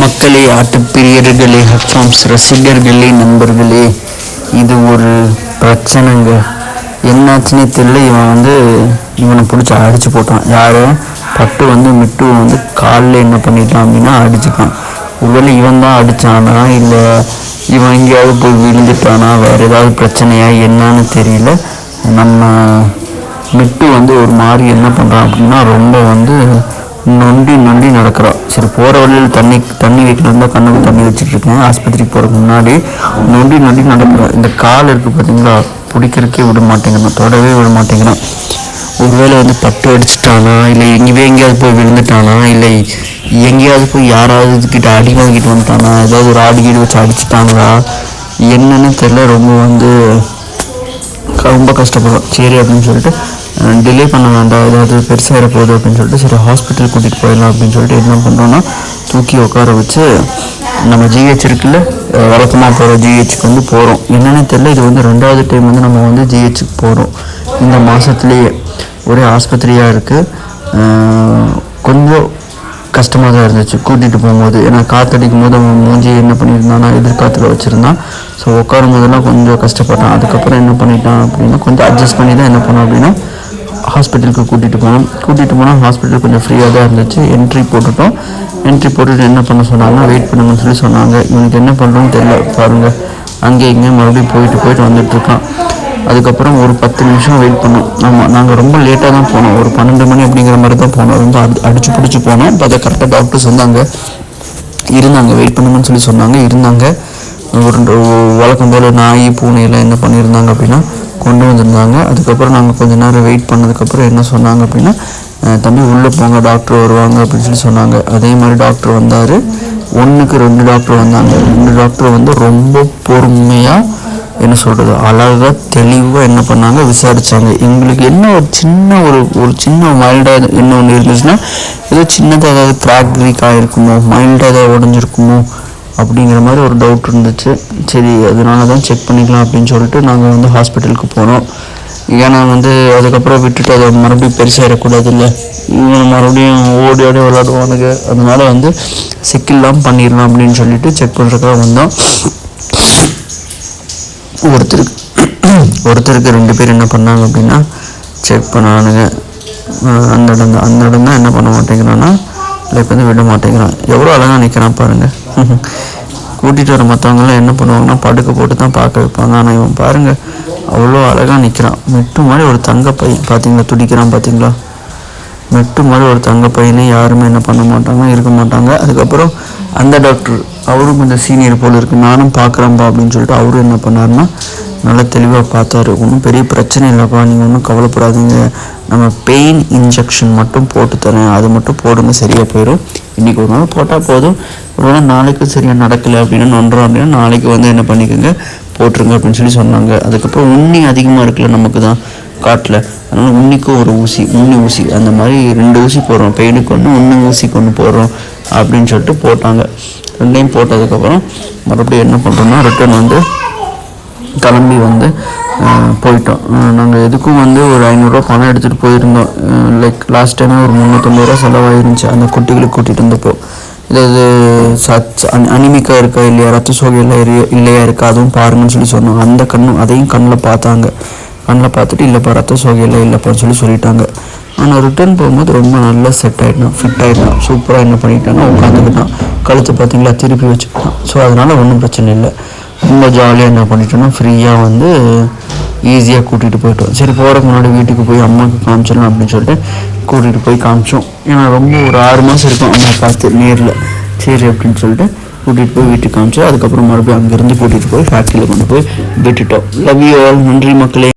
மக்களே ஆட்டுப்பிரியர்களே ஹெட்ஃபார்ம்ஸ் ரசிகர்களே நண்பர்களே இது ஒரு பிரச்சனைங்க. என்னாச்சுன்னே தெரியல இவன் வந்து இவனை பிடிச்சி அடித்து போட்டான். யாரும் பட்டு வந்து மிட்டு வந்து காலில் என்ன பண்ணிட்டான் அப்படின்னா அடிச்சுக்கான் ஒருவேளை இவன் தான் அடித்தானா இல்லை இவன் எங்கேயாவது போய் விழுந்துட்டானா வேறு ஏதாவது பிரச்சனையா என்னன்னு தெரியல. நம்ம மிட்டு வந்து ஒரு மாதிரி என்ன பண்ணுறான் அப்படின்னா ரொம்ப வந்து நொண்டி நொண்டி நடக்கிறான் சரி போகிற வழியில் தண்ணி தண்ணி வைக்கலாம் கண்ணுக்கு தண்ணி வச்சுட்டு இருக்கேன் ஆஸ்பத்திரிக்கு போகிறதுக்கு முன்னாடி நொண்டி நொண்டி நடக்கிறோம் இந்த கால் இருக்குது பார்த்தீங்களா பிடிக்கிறதுக்கே விட மாட்டேங்கிறான். தொடவே விட மாட்டேங்கிறான். ஒருவேளை வந்து பட்டு அடிச்சிட்டானா? இல்லை எங்கேயே எங்கேயாவது போய் விழுந்துட்டானா? இல்லை எங்கேயாவது போய் யாராவது கிட்ட அடி வாங்கிட்டு வந்துட்டானா? ஏதாவது ஒரு ஆடி கீடு வச்சு அடிச்சிட்டாங்களா? என்னன்னு தெரியல. ரொம்ப வந்து ரொம்ப கஷ்டப்படுறோம் சரி அப்படின்னு சொல்லிட்டு டிலே பண்ண வேண்டாம் ஏதாவது பெருசாக போகுது அப்படின்னு சொல்லிட்டு சரி ஹாஸ்பிட்டல் கூட்டிகிட்டு போயிடலாம் அப்படின்னு சொல்லிட்டு என்ன பண்ணுறோன்னா தூக்கி உட்கார வச்சு நம்ம ஜிஹெச் இருக்குல்ல வழக்கமாக போகிற ஜிஹெச்சுக்கு வந்து போகிறோம் என்னென்னு தெரியல இது வந்து ரெண்டாவது டைம் வந்து நம்ம வந்து ஜிஹெச்சுக்கு போகிறோம் இந்த மாதத்துலேயே ஒரே ஆஸ்பத்திரியாக இருக்குது கொஞ்சம் கஷ்டமாக தான் இருந்துச்சு. கூட்டிகிட்டு போகும்போது ஏன்னா காற்றடிக்கும் போது அவன் மூஞ்சி என்ன பண்ணியிருந்தானா எதிர்காலத்தில் வச்சுருந்தான். ஸோ உட்காரும் போதெல்லாம் கொஞ்சம் கஷ்டப்பட்டான். அதுக்கப்புறம் என்ன பண்ணிட்டான் அப்படின்னா கொஞ்சம் அட்ஜஸ்ட் பண்ணி தான் என்ன பண்ணோம் அப்படின்னா ஹாஸ்பிட்டலுக்கு கூட்டிகிட்டு போனோம். கூட்டிகிட்டு போனால் ஹாஸ்பிட்டல் கொஞ்சம் ஃப்ரீயாக தான் இருந்துச்சு. என்ட்ரி போட்டுட்டோம். என்ட்ரி போட்டுட்டு என்ன பண்ண சொன்னாங்கன்னா வெயிட் பண்ணுங்கன்னு சொல்லி சொன்னாங்க. இவனுக்கு என்ன பண்ணுறோன்னு தெரியல. பாருங்கள் அங்கே இங்கே மறுபடியும் போயிட்டு போயிட்டு வந்துட்டுருக்கான் அதுக்கப்புறம் ஒரு பத்து நிமிஷம் வெயிட் பண்ணோம். ஆமாம் நாங்கள் ரொம்ப லேட்டாக தான் போனோம். ஒரு பன்னெண்டு மணி அப்படிங்கிற மாதிரி தான் போனோம். ரொம்ப அடி அடிச்சு பிடிச்சி போனோம். அதை கரெக்டாக டாக்டர்ஸ் வந்தாங்க. இருந்தாங்க. வெயிட் பண்ணுங்கன்னு சொல்லி சொன்னாங்க. இருந்தாங்க. ஒரு வழக்கம் போல் நாய் பூனை எல்லாம் என்ன பண்ணியிருந்தாங்க அப்படின்னா கொண்டு வந்திருந்தாங்க. அதுக்கப்புறம் நாங்கள் கொஞ்ச நேரம் வெயிட் பண்ணதுக்கப்புறம் என்ன சொன்னாங்க அப்படின்னா தம்பி உள்ளே போங்க டாக்டர் வருவாங்க அப்படின்னு சொல்லி சொன்னாங்க. அதே மாதிரி டாக்டர் வந்தார். ஒன்றுக்கு ரெண்டு டாக்டர் வந்தாங்க. ரெண்டு டாக்டர் வந்து ரொம்ப பொறுமையாக என்ன சொல்கிறது அழகாக தெளிவாக என்ன பண்ணாங்க விசாரிச்சாங்க. எங்களுக்கு என்ன ஒரு சின்ன ஒரு ஒரு சின்ன மைல்டாக என்ன ஒன்று இருந்துச்சுன்னா ஏதோ சின்னதாக ஏதாவது கிராக் கிரீக் ஆகிருக்குமோ மைல்டாக ஏதாவது உடஞ்சிருக்குமோ அப்படிங்கிற மாதிரி ஒரு டவுட் இருந்துச்சு. சரி அதனால தான் செக் பண்ணிக்கலாம் அப்படின்னு சொல்லிட்டு நாங்கள் வந்து ஹாஸ்பிட்டலுக்கு போனோம். ஏன்னா வந்து அதுக்கப்புறம் விட்டுட்டு அதை மறுபடியும் பெருசாகிடக்கூடாது இல்லை மறுபடியும் ஓடி ஓடி விளாடுவானுங்க அதனால வந்து சிக்கில்லாம் பண்ணிடலாம் அப்படின்னு சொல்லிட்டு செக் பண்ணுறதுக்காக வந்தோம். ஒருத்தருக்கு ஒருத்தருக்கு ரெண்டு பேர் என்ன பண்ணாங்க அப்படின்னா செக் பண்ணானுங்க. அந்த இடம் அந்த இடம் தான் என்ன பண்ண மாட்டேங்கிறான்னா லைக் வந்து விட மாட்டேங்கிறான். எவ்வளோ அழகாக நிற்கிறான் பாருங்க. கூட்டிகிட்டு வர மற்றவங்களாம் என்ன பண்ணுவாங்கன்னா படுக்க போட்டு தான் பார்க்க வைப்பாங்க. ஆனால் இவன் பாருங்க அவ்வளோ அழகாக நிற்கிறான் மெட்டு மாதிரி ஒரு தங்க பை பார்த்தீங்களா துடிக்கிறான் பார்த்தீங்களா மெட்டு மாதிரி ஒரு தங்க பையனை யாருமே என்ன பண்ண மாட்டாங்க இருக்க மாட்டாங்க. அதுக்கப்புறம் அந்த டாக்டர் அவரும் கொஞ்சம் சீனியர் போல் இருக்கு. நானும் பார்க்குறேன்ப்பா அப்படின்னு சொல்லிட்டு அவரும் என்ன பண்ணாருன்னா நல்லா தெளிவாக பார்த்தாரு. ஒன்றும் பெரிய பிரச்சனை இல்லைப்பா. நீங்கள் ஒன்றும் கவலைப்படாதீங்க. நம்ம பெயின் இன்ஜெக்ஷன் மட்டும் போட்டு தரேன். அது மட்டும் போடுங்க சரியாக போயிடும் இன்றைக்கி ஒரு நாள் போட்டால் போதும். ஒருவேளை நாளைக்கு சரியாக நடக்கலை அப்படின்னு நொன்றோம் அப்படின்னா நாளைக்கு வந்து என்ன பண்ணிக்கோங்க போட்டுருங்க அப்படின்னு சொல்லி சொன்னாங்க. அதுக்கப்புறம் உண்ணி அதிகமாக இருக்குல்ல நமக்கு தான் காட்டில். அதனால் உன்னிக்கும் ஒரு ஊசி உண்ணி ஊசி அந்த மாதிரி ரெண்டு ஊசி போடுறோம். பெயினுக்கு ஒன்று உண்ணி ஊசிக்கு ஒன்று போடுறோம் அப்படின்னு சொல்லிட்டு போட்டாங்க. ரெண்டையும் போட்டதுக்கப்புறம் மறுபடியும் என்ன பண்ணுறோம்னா ரிட்டர்ன் வந்து கிளம்பி வந்து போயிட்டோம். நாங்கள் எதுக்கும் வந்து ஒரு ஐநூறுரூவா பணம் எடுத்துகிட்டு போயிருந்தோம். லைக் லாஸ்ட் டைமே ஒரு முந்நூற்றம்பது ரூபா செலவாயிருந்துச்சு. அந்த குட்டிகளுக்கு கூட்டிகிட்டு இருந்தப்போ இதாவது சச் அனிமிக்கா இருக்கா இல்லையா? ரத்த சோகை இல்லை இல்லையா இருக்கா? அதுவும் பாருங்கன்னு சொல்லி சொன்னோம் அந்த கண்ணும் அதையும் கண்ணில் பார்த்தாங்க. கண்ணில் பார்த்துட்டு இல்லைப்பா ரத்த சோகை இல்லைப்பான்னு சொல்லி சொல்லிட்டாங்க. ஆனால் ரிட்டர்ன் போகும்போது ரொம்ப நல்லா செட் ஆகிட்டான் ஃபிட் ஆகிட்டான் சூப்பராக என்ன பண்ணிட்டான்னா உட்காந்துக்கிட்டான். கழுத்து பார்த்தீங்களா? திருப்பி வச்சுக்கிட்டான். ஸோ அதனால் ஒன்றும் பிரச்சனை இல்லை. ரொம்ப ஜாலியாக என்ன பண்ணிட்டோன்னா ஃப்ரீயாக வந்து ஈஸியாக கூட்டிகிட்டு போயிட்டோம். சரி போகிறதுக்கு முன்னாடி வீட்டுக்கு போய் அம்மாவுக்கு காமிச்சிடலாம் அப்படின்னு சொல்லிட்டு கூட்டிகிட்டு போய் காமிச்சோம். ஏன்னா ரொம்ப ஒரு ஆறு மாதம் இருக்கும் அம்மா பார்த்து நேரில். சரி அப்படின்னு சொல்லிட்டு கூட்டிகிட்டு போய் வீட்டுக்கு காமிச்சோம் அதுக்கப்புறம் மறுபடியும் அங்கேருந்து கூட்டிகிட்டு போய் ஃபேக்ட்ரியில் கொண்டு போய் விட்டுட்டோம். லவ் யூ ஆல் நன்றி மக்களே.